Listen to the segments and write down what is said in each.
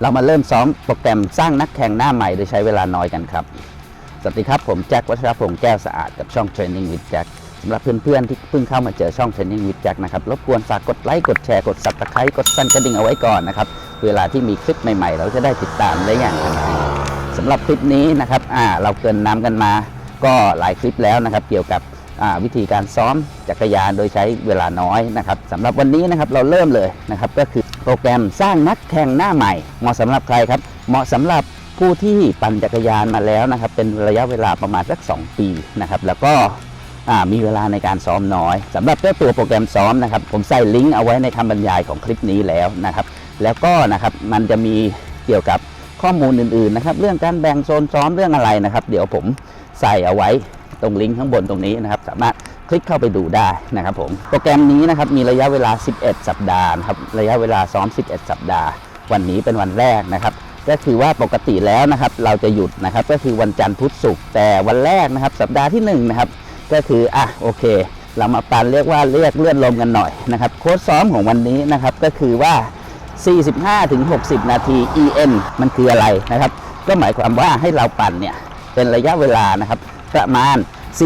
เรามาเริ่มซ้อมโปรแกรมสร้างนักแข่งหน้าใหม่โดยใช้เวลาน้อยกันครับ สวัสดีครับ ผมแจ็ควัชรพงษ์แก้วสะอาดกับช่อง Training with Jack สำหรับเพื่อนๆที่เพิ่งเข้ามาเจอช่อง Training with Jack นะครับรบกวนฝากกดไลค์กดแชร์กด Subscribe กดสั่นกระดิ่งเอาไว้ก่อนนะครับเวลาที่มีคลิปใหม่ๆ เราจะได้ติดตามได้อย่างทันทีสำหรับคลิปนี้นะครับอ่าเราเกินน้ำกันมา ก็หลายคลิปแล้วนะครับ เกี่ยวกับวิธีการซ้อมจักรยานโดยใช้เวลาน้อยนะครับสำหรับวันนี้นะครับเราเริ่มเลยนะครับก็คือ รแกรมสร้างนักแข่งหน้าใหม่ เหมาะสำหรับใครครับ เหมาะสำหรับผู้ที่ปั่นจักรยานมาแล้วนะครับ เป็นระยะเวลาประมาณสัก 2 ปีนะครับ แล้วก็มีเวลาในการซ้อมน้อยสำหรับเจ้าตัวโปรแกรมซ้อมนะครับ ผมใส่ลิงก์เอาไว้ในคำบรรยายของคลิปนี้แล้วนะครับ แล้วก็นะครับมันจะมีเกี่ยวกับข้อมูลอื่นๆนะครับ เรื่องการแบ่งโซนซ้อมเรื่องอะไรนะครับ เดี๋ยวผมใส่เอาไว้ตรงลิงก์ข้างบนตรงนี้นะครับ สามารถ คลิกเข้าไปดูได้นะครับผมโปรแกรมนี้นะครับมีระยะเวลา 11 สัปดาห์นะครับระยะเวลาซ้อม 11 สัปดาห์ วันนี้เป็นวันแรกนะครับก็คือว่าปกติแล้วนะครับเราจะหยุดนะครับก็คือวันจันทร์พุธศุกร์แต่วันแรกนะครับ สัปดาห์ที่หนึ่งนะครับก็คืออะโอเค เรามาปันเรียกว่าเรียกเลื่อนลมกันหน่อยนะครับโค้ดซ้อมของวันนี้นะครับก็คือว่า 45ถึง60 นาที EN มันคืออะไรนะครับ ก็หมายความว่าให้เราปั่นเนี่ยเป็นระยะเวลานะครับประมาณ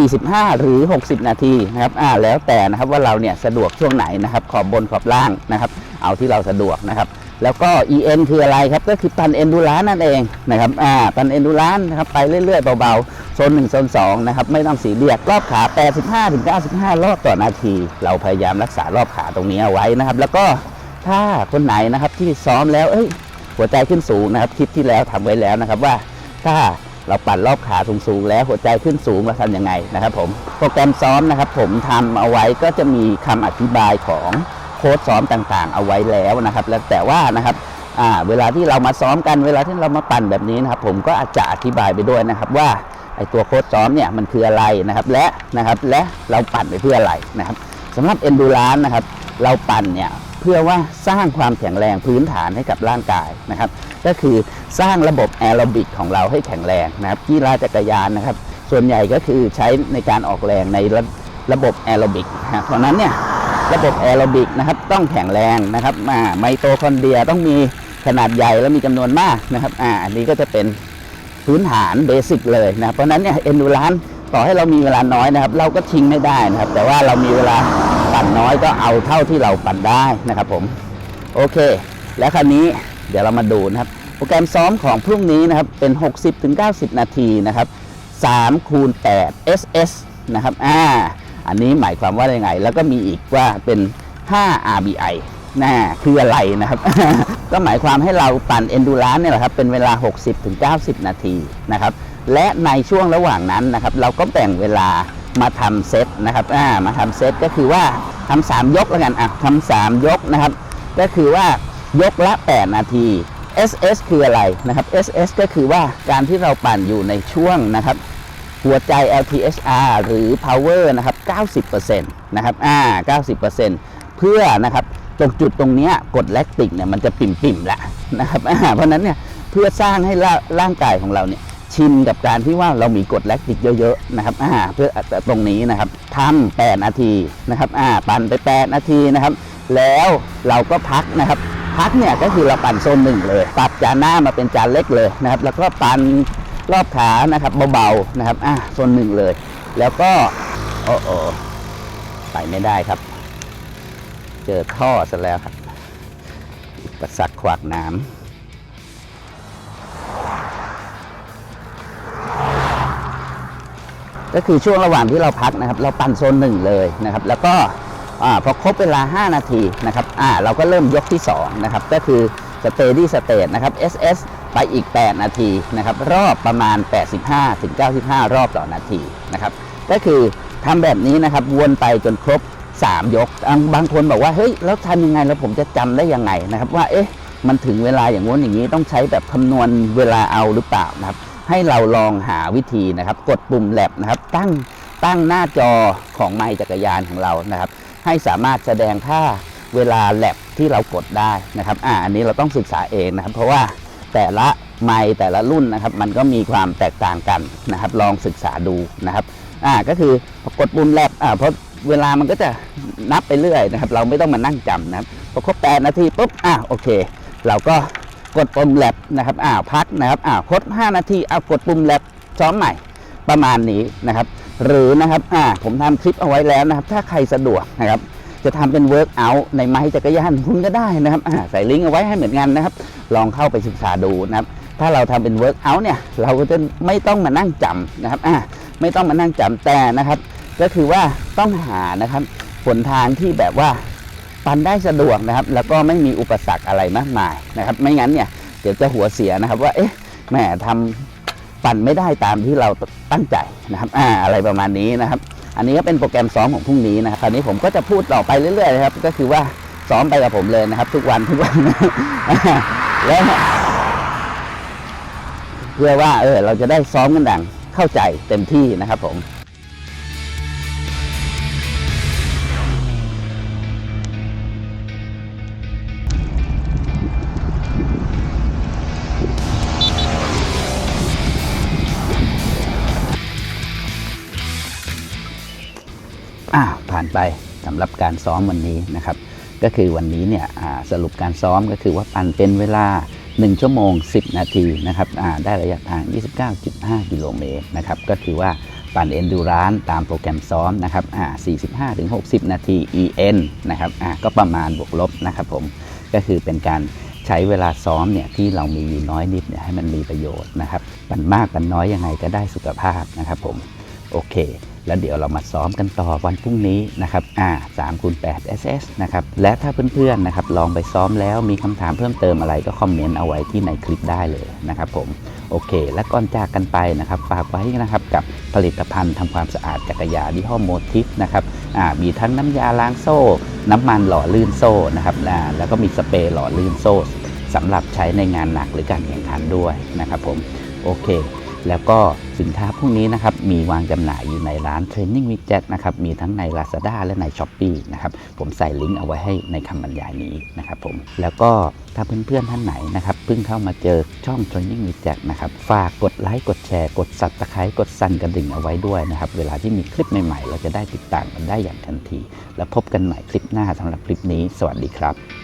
45 หรือ 60 นาทีนะครับอ่าแล้วแต่นะครับว่าเราเนี่ยสะดวกช่วงไหนนะครับขอบบนขอบล่างนะครับ เอาที่เราสะดวกนะครับ แล้วก็ EN คืออะไรครับก็คือปันเอนดูรานนั่นเองนะครับอ่าปันเอนดูรานนะครับไปเรื่อยๆเบาๆโซน1โซน2นะครับไม่ต้องสีเรียกรอบขา 85ถึง95 รอบต่อนาที เราพยายามรักษารอบขาตรงนี้เอาไว้นะครับ แล้วก็ถ้าคนไหนนะครับที่ซ้อมแล้วเอ้ยหัวใจขึ้นสูงนะครับคลิปที่แล้วทำไว้แล้วนะครับว่าถ้า เราปั่นรอบขาสูงๆแล้วหัวใจขึ้นสูงเราทำยังไงนะครับผมโปรแกรมซ้อมนะครับผมทำเอาไว้ก็จะมีคำอธิบายของโค้ดซ้อมต่างๆ เอาไว้แล้วนะครับ แล้วแต่ว่านะครับเวลาที่เรามาซ้อมกันเวลาที่เรามาปั่นแบบนี้นะครับ ผมก็อาจจะอธิบายไปด้วยนะครับว่าไอตัวโค้ดซ้อมเนี่ยมันคืออะไรนะครับและนะครับและเราปั่นไปเพื่ออะไรนะครับสำหรับ endurance นะครับ เราปั่นเนี่ยเพื่อว่าสร้างความแข็งแรงพื้นฐานให้กับร่างกายนะครับ ก็คือสร้างระบบแอโรบิกของเราให้แข็งแรงนะครับกีฬาจักรยานนะครับ ส่วนใหญ่ก็คือใช้ในการออกแรงในระระบบแอโรบิกนะเพราะนั้นเนี่ยระบบแอโรบิกนะครับต้องแข็งแรงนะครับมาไมโตคอนเดรียต้องมีขนาดใหญ่และมีจำนวนมากนะครับอ่าอันนี้ก็จะเป็นพื้นฐานเบสิกเลยนะเพราะฉะนั้นเนี่ยเอนดูรานต่อให้เรามีเวลาน้อยนะครับ เราก็ทิ้งไม่ได้นะครับ แต่ว่าเรามีเวลา ปั่นน้อยก็เอาเท่าที่เราปั่นได้นะครับผมโอเค แล้วคราวนี้เดี๋ยวเรามาดูนะครับ โปรแกรมซ้อมของพรุ่งนี้นะครับเป็น 60-90 นาทีนะครับ3คูณ8 SS นะครับอ่าอันนี้หมายความว่ายังไง แล้วก็มีอีกว่าเป็น 5 RBI น่าคืออะไรนะครับ ก็หมายความให้เราปั่น endurance เนี่ยแหละครับเป็นเวลา 60-90 นาทีนะครับและในช่วงระหว่างนั้นนะครับ เราก็แบ่งเวลา มาทำเซตนะครับอ่ามาทำเซตก็คือว่าทำสามยกแล้วกันอะทำสามยกนะครับ ก็คือว่ายกละ 8 นาที SS คืออะไรนะครับ SS ก็คือว่าการที่เราปั่นอยู่ในช่วงนะครับ หัวใจ LTHR หรือ power นะครับ 90%นะครับอ่า90%เพื่อนะครับตรงจุดตรงเนี้ยกดแลคติกเนี่ยมันจะปิ่มๆแล้วนะครับอ่าเพราะนั้นเนี่ยเพื่อสร้างให้ร่างกายของเราเนี่ย ชินกับการที่ว่าเรามีกรดแลคติกเยอะๆนะครับอ่าเพื่อตรงนี้นะครับทำ8นาทีนะครับอ่าปั่นไป 8 นาทีนะครับ แล้วเราก็พักนะครับ พักเนี่ยก็คือเราปั่นโซนหนึ่งเลยปรับจานหน้ามาเป็นจานเล็กเลยนะครับ แล้วก็ปั่นรอบขานะครับเบาๆนะครับอะโซนหนึ่งเลย แล้วก็โอ้โอไปไม่ได้ครับ เจอท่อซะแล้วครับประสักขวากน้ำ ก็คือช่วงระหว่างที่เราพักนะครับ เราปั่นโซนหนึ่งเลยนะครับ แล้วก็พอครบเวลา 5 นาทีนะครับเราก็เริ่มยกที่ 2 นะครับ ก็คือ steady state นะครับ SS ไปอีก 8 นาทีนะครับ รอบประมาณ 85 ถึง 95 รอบต่อนาทีนะครับ ก็คือทำแบบนี้นะครับ วนไปจนครบ 3 ยก บางคนบอกว่า เฮ้ย แล้วทำยังไง แล้วผมจะจำได้ยังไงนะครับ ว่า เอ๊ะ มันถึงเวลาอย่างงู้นอย่างนี้ ต้องใช้แบบคำนวณเวลาเอาหรือเปล่านะครับ ให้เราลองหาวิธีนะครับ กดปุ่มแลบนะครับ ตั้งตั้งหน้าจอของไมค์จักรยานของเรานะครับ ให้สามารถแสดงค่าเวลาแลบที่เรากดได้นะครับอ่าอันนี้เราต้องศึกษาเองนะครับ เพราะว่าแต่ละไมค์แต่ละรุ่นนะครับ มันก็มีความแตกต่างกันนะครับ ลองศึกษาดูนะครับอ่าก็คือกดปุ่มแลบอ่าเพราะเวลามันก็จะนับไปเรื่อยนะครับ เราไม่ต้องมานั่งจำนะครับพอครบ8นาทีปุ๊บอ่าโอเค เราก็ กดปุ่มแลบนะครับอ้าพักนะครับอ้าวครบ5 นาทีเอากดปุ่มแลบซ้อมใหม่ประมาณนี้นะครับ หรือนะครับอ่าผมทำคลิปเอาไว้แล้วนะครับ ถ้าใครสะดวกนะครับ จะทำเป็นเวิร์กอัลในไม้จักรยานคุณก็ได้นะครับอ่าใส่ลิงก์เอาไว้ให้เหมือนกันนะครับ ลองเข้าไปศึกษาดูนะครับ ถ้าเราทำเป็นเวิร์กอัลเนี่ย เราก็จะไม่ต้องมานั่งจำนะครับอ่าไม่ต้องมานั่งจำแต่นะครับ ก็คือว่าต้องหานะครับหนทางที่แบบว่า ปั่นได้สะดวกนะครับ แล้วก็ไม่มีอุปสรรคอะไรมากมายนะครับ ไม่งั้นเนี่ยเดี๋ยวจะหัวเสียนะครับ ว่าเอ๊ะแหมทำปั่นไม่ได้ตามที่เราตั้งใจนะครับ อ่า อะไรประมาณนี้นะครับ อันนี้ก็เป็นโปรแกรมซ้อมของพรุ่งนี้นะครับคราวนี้ผมก็จะพูดต่อไปเรื่อยๆนะครับ ก็คือว่าซ้อมไปกับผมเลยนะครับ ทุกวันทุกวันแล้วเพื่อว่าเออเราจะได้ซ้อมกันดังเข้าใจเต็มที่นะครับผมานไปสำหรับการซ้อมวันนี้นะครับ ก็คือวันนี้เนี่ยสรุปการซ้อมก็คือว่าปั่นเป็นเวลา 1 ชั่วโมง 10 นาทีนะครับได้ระยะทาง 29.5 กิโลเมตรนะครับก็คือว่าปั่นเอนดูรานตามโปรแกรมซ้อมนะครับอ่า45-60 นาที EN นะครับก็ประมาณบวกลบนะครับผมก็คือเป็นการใช้เวลาซ้อมเนี่ยที่เรามีอยู่น้อยนิดเนี่ยให้มันมีประโยชน์นะครับปั่นมากปั่นน้อยยังไงก็ได้สุขภาพนะครับผมโอเค แล้วเดี๋ยวเรามาซ้อมกันต่อวันพรุ่งนี้นะครับอ่า3คูณ8 SS นะครับ และถ้าเพื่อนๆนะครับลองไปซ้อมแล้วมีคำถามเพิ่มเติมอะไรก็คอมเมนต์เอาไว้ที่ในคลิปได้เลยนะครับผม โอเค และก่อนจากกันไปนะครับ ฝากไว้นะครับกับผลิตภัณฑ์ทำความสะอาดจักรยานยี่ห้อโมทิฟนะครับอ่ามีทั้งน้ำยาล้างโซ่ น้ำมันหล่อลื่นโซ่นะครับอ่าแล้วก็มีสเปรย์หล่อลื่นโซ่สำหรับใช้ในงานหนักหรือการแข่งขันด้วยนะครับผมโอเค แล้วก็สินค้าพวกนี้นะครับมีวางจำหน่ายอยู่ในร้าน Training with Jack นะครับมีทั้งใน Lazada และใน s h อ p e e นะครับผมใส่ลิงก์เอาไว้ให้ในคำบรรยายนี้นะครับผมแล้วก็ถ้าเพื่อนๆท่านไหนนะครับเพิ่งเข้ามาเจอช่อง Training with Jack นะครับฝากกดไลค์กดแชร์ กด Subscribe กดสั่นกระดิ่งเอาไว้ด้วยนะครับเวลาที่มีคลิปใหม่ๆ เราจะได้ติดตามกันได้อย่างทันที แล้วพบกันใหม่คลิปหน้าสำหรับคลิปนี้ สวัสดีครับ